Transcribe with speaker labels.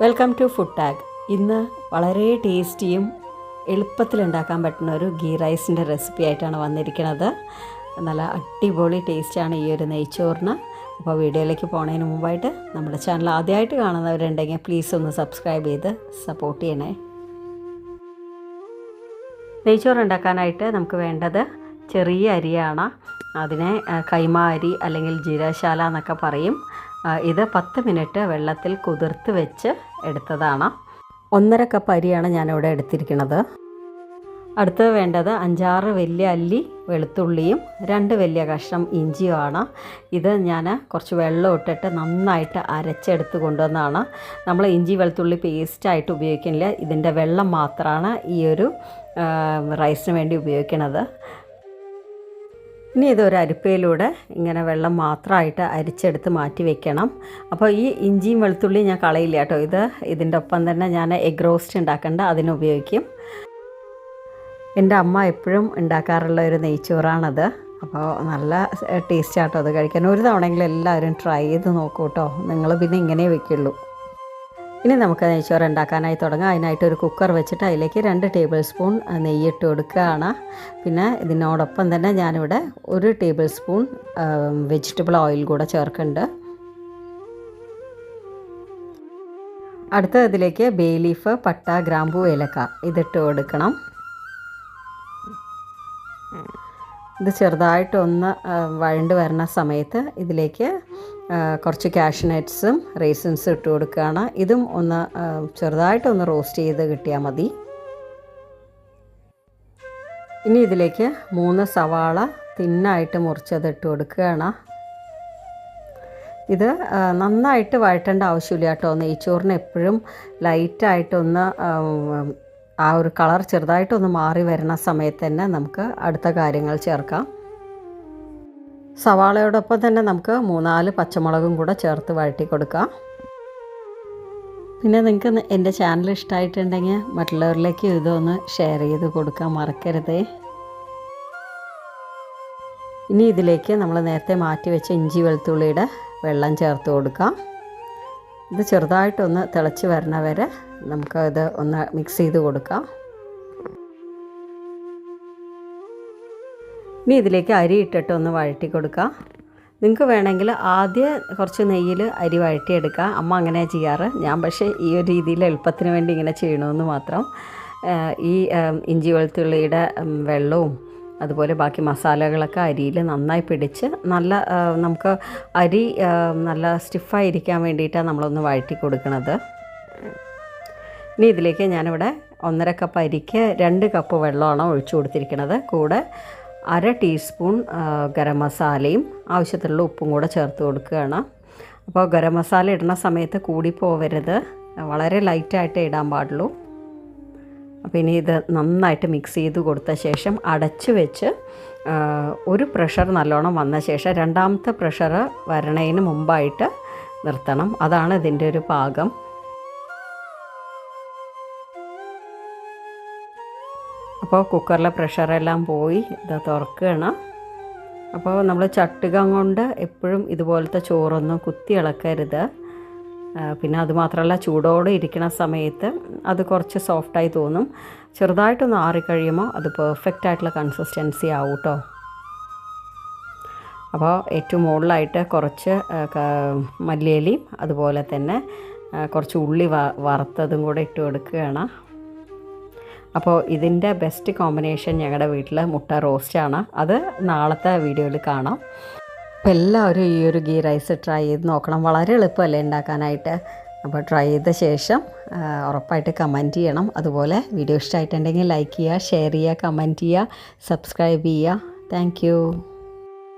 Speaker 1: Welcome to food tag ഇന്ന് വളരെ ടേസ്റ്റിയും എളുപ്പത്തിൽ ഉണ്ടാക്കാൻ പറ്റുന്ന ഒരു ഗീ റൈസിന്റെ റെസിപ്പി ആയിട്ടാണ് വന്നിരിക്കുന്നത്. നല്ല അടിപൊളി ടേസ്റ്റാണ് ഈ ഒരു നെയ്ച്ചോറിന്. അപ്പോൾ വീഡിയോയിലേക്ക് പോണതിന് മുമ്പായിട്ട് നമ്മുടെ ചാനൽ ആദ്യമായിട്ട് കാണുന്നവരുണ്ടെങ്കിൽ പ്ലീസ് ഒന്ന് സബ്സ്ക്രൈബ് ചെയ്ത് സപ്പോർട്ട് ചെയ്യണേ. നെയ്ച്ചോറ് ഉണ്ടാക്കാനായിട്ട് നമുക്ക് വേണ്ടത് ചെറിയ അരിയാണ്. അതിനെ കൈമാ അരി അല്ലെങ്കിൽ ജീരശാല എന്നൊക്കെ പറയും. ഇത് പത്ത് മിനിറ്റ് വെള്ളത്തിൽ കുതിർത്ത് വെച്ച് എടുത്തതാണ്. ഒന്നര കപ്പ് അരിയാണ് ഞാനിവിടെ എടുത്തിരിക്കുന്നത്. അടുത്ത് വേണ്ടത് അഞ്ചാറ് വലിയ അല്ലി വെളുത്തുള്ളിയും രണ്ട് വലിയ കഷ്ണം ഇഞ്ചിയുമാണ്. ഇത് ഞാൻ കുറച്ച് വെള്ളം ഇട്ടിട്ട് നന്നായിട്ട് അരച്ചെടുത്ത് കൊണ്ടുവന്നതാണ്. നമ്മൾ ഇഞ്ചി വെളുത്തുള്ളി പേസ്റ്റായിട്ട് ഉപയോഗിക്കുന്നില്ല. ഇതിന്റെ വെള്ളം മാത്രമാണ് ഈ ഒരു റൈസിന് വേണ്ടി ഉപയോഗിക്കുന്നത് ഇനി ഇതൊരു അരിപ്പയിലൂടെ ഇങ്ങനെ വെള്ളം മാത്രമായിട്ട് അരിച്ചെടുത്ത് മാറ്റി വെക്കണം. അപ്പോൾ ഈ ഇഞ്ചിയും വെളുത്തുള്ളിയും ഞാൻ കളയില്ല കേട്ടോ. ഇത് ഇതിന്റെ ഒപ്പം തന്നെ ഞാൻ എഗ് റോസ്റ്റ് ഉണ്ടാക്കേണ്ട അതിനുപയോഗിക്കും എന്റെ അമ്മ എപ്പോഴും ഉണ്ടാക്കാറുള്ള ഒരു നെയ്ച്ചോറാണത്. അപ്പോൾ നല്ല ടേസ്റ്റ് ആട്ടോ അത് കഴിക്കാൻ. ഒരു തവണയെങ്കിലും എല്ലാവരും ട്രൈ ചെയ്ത് നോക്കൂ കേട്ടോ. നിങ്ങൾ പിന്നെ ഇങ്ങനെ വെക്കുള്ളൂ. ഇനി നമുക്ക് നെയ്ച്ചോറ് ഉണ്ടാക്കാനായി തുടങ്ങാം. അതിനായിട്ട് ഒരു കുക്കർ വെച്ചിട്ട് അതിലേക്ക് രണ്ട് ടേബിൾ സ്പൂൺ നെയ്യിട്ട് കൊടുക്കുകയാണ്. പിന്നെ ഇതിനോടൊപ്പം തന്നെ ഞാനിവിടെ ഒരു ടേബിൾ സ്പൂൺ വെജിറ്റബിൾ ഓയിൽ കൂടെ ചേർക്കുന്നുണ്ട്. അടുത്ത ഇതിലേക്ക് ബേ ലീഫ് പട്ട ഗ്രാമ്പൂ ഏലക്ക ഇതിട്ട് കൊടുക്കണം. ഇത് ചെറുതായിട്ടൊന്ന് വഴണ്ട് വരുന്ന സമയത്ത് ഇതിലേക്ക് ആ, ക്യാഷ് നട്ട്സും റേസിൻസും ഇട്ട് കൊടുക്കുകയാണ്. ഇതും ഒന്ന് ചെറുതായിട്ടൊന്ന് റോസ്റ്റ് ചെയ്ത് കിട്ടിയാൽ മതി. ഇനി ഇതിലേക്ക് മൂന്ന് സവാള തിന്നായിട്ട് മുറിച്ചത് ഇട്ട് കൊടുക്കുകയാണ്. ഇത് നന്നായിട്ട് വഴറ്റേണ്ട ആവശ്യമില്ല കേട്ടോ. നെയ്ച്ചോറിന് എപ്പോഴും ലൈറ്റായിട്ടൊന്ന് ആ ഒരു കളർ ചെറുതായിട്ടൊന്ന് മാറി വരുന്ന സമയത്ത് തന്നെ നമുക്ക് അടുത്ത കാര്യങ്ങൾ ചേർക്കാം. സവാളയോടൊപ്പം തന്നെ നമുക്ക് മൂന്നാൽ പച്ചമുളകും കൂടെ ചേർത്ത് വഴറ്റി കൊടുക്കാം. പിന്നെ നിങ്ങൾക്ക് എന്റെ ചാനൽ ഇഷ്ടമായിട്ടുണ്ടെങ്കിൽ മറ്റുള്ളവരിലേക്ക് ഇതൊന്ന് ഷെയർ ചെയ്ത് കൊടുക്കാൻ മറക്കരുതേ. ഇനി ഇതിലേക്ക് നമ്മൾ നേരത്തെ മാറ്റി വെച്ച ഇഞ്ചി വെളുത്തുള്ളിയുടെ വെള്ളം ചേർത്ത് കൊടുക്കാം. ഇത് ചെറുതായിട്ടൊന്ന് തിളച്ച് വരണ വരെ നമുക്ക് ഇത് ഒന്ന് മിക്സ് ചെയ്ത് കൊടുക്കാം. ഇനി ഇതിലേക്ക് അരി ഇട്ടിട്ട് ഒന്ന് വഴറ്റി കൊടുക്കുക നിങ്ങൾക്ക് വേണമെങ്കിൽ ആദ്യം കുറച്ച് നെയ്യിൽ അരി വഴറ്റിയെടുക്കുക അമ്മ അങ്ങനെ ചെയ്യാറ്. ഞാൻ പക്ഷേ ഈ ഒരു രീതിയിൽ എളുപ്പത്തിന് വേണ്ടി ഇങ്ങനെ ചെയ്യണമെന്ന് മാത്രം. ഈ ഇഞ്ചി വെളുത്തുള്ളിയുടെ വെള്ളവും അതുപോലെ ബാക്കി മസാലകളൊക്കെ അരിയിൽ നന്നായി പിടിച്ച് നല്ല നമുക്ക് അരി നല്ല സ്റ്റിഫായിരിക്കാൻ വേണ്ടിയിട്ടാണ് നമ്മളൊന്ന് വഴറ്റി കൊടുക്കുന്നത് ഇനി ഇതിലേക്ക് ഞാനിവിടെ ഒന്നര കപ്പ് അരിക്ക് രണ്ട് കപ്പ് വെള്ളമാണ് ഒഴിച്ചു കൊടുത്തിരിക്കുന്നത് കൂടെ അര ടീസ്പൂൺ ഗരം മസാലയും ആവശ്യത്തിലുള്ള ഉപ്പും കൂടെ ചേർത്ത് കൊടുക്കുകയാണ്. അപ്പോൾ ഗരം മസാല ഇടുന്ന സമയത്ത് കൂടി പോവരുത്. വളരെ ലൈറ്റായിട്ട് ഇടാൻ പാടുള്ളൂ. അപ്പോൾ ഇനി ഇത് നന്നായിട്ട് മിക്സ് ചെയ്ത് കൊടുത്ത ശേഷം അടച്ച് വെച്ച് ഒരു പ്രഷർ നല്ലോണം വന്ന ശേഷം രണ്ടാമത്തെ പ്രഷർ വരണതിന് മുമ്പായിട്ട് നിർത്തണം. അതാണ് ഇതിന്റെ ഒരു പാകം അപ്പോൾ കുക്കറിലെ പ്രഷറെല്ലാം പോയി ഇതാ തുറക്കുകയാണ്. അപ്പോൾ നമ്മൾ ചട്ടുകം കൊണ്ട് എപ്പോഴും ഇതുപോലത്തെ ചോറൊന്നും കുത്തി ഇളക്കരുത്. പിന്നെ അതുമാത്രമല്ല ചൂടോടെ ഇരിക്കുന്ന സമയത്ത് അത് കുറച്ച് സോഫ്റ്റായി തോന്നും. ചെറുതായിട്ടൊന്ന് ആറിക്കഴിയുമ്പോൾ അത് പെർഫെക്റ്റ് ആയിട്ടുള്ള കൺസിസ്റ്റൻസി ആവും കേട്ടോ അപ്പോൾ ഏറ്റവും മുകളിലായിട്ട് കുറച്ച് മല്ലിയലിയും അതുപോലെ തന്നെ കുറച്ച് ഉള്ളി വറുത്തതും കൂടെ ഇട്ട് കൊടുക്കുകയാണ്. അപ്പോൾ ഇതിന്റെ ബെസ്റ്റ് കോമ്പിനേഷൻ ഞങ്ങളുടെ വീട്ടിൽ മുട്ട റോസ്റ്റാണ് അത് നാളത്തെ വീഡിയോയിൽ കാണാം. അപ്പോൾ എല്ലാവരും ഈ ഒരു ഗീ റൈസ് ട്രൈ ചെയ്ത് നോക്കണം. വളരെ എളുപ്പമല്ലേ ഉണ്ടാക്കാനായിട്ട് അപ്പോൾ ട്രൈ ചെയ്ത ശേഷം ഉറപ്പായിട്ട് കമന്റ് ചെയ്യണം. അതുപോലെ വീഡിയോ ഇഷ്ടമായിട്ടുണ്ടെങ്കിൽ ലൈക്ക് ചെയ്യുക ഷെയർ ചെയ്യുക കമന്റ് ചെയ്യുക സബ്സ്ക്രൈബ് ചെയ്യുക. താങ്ക്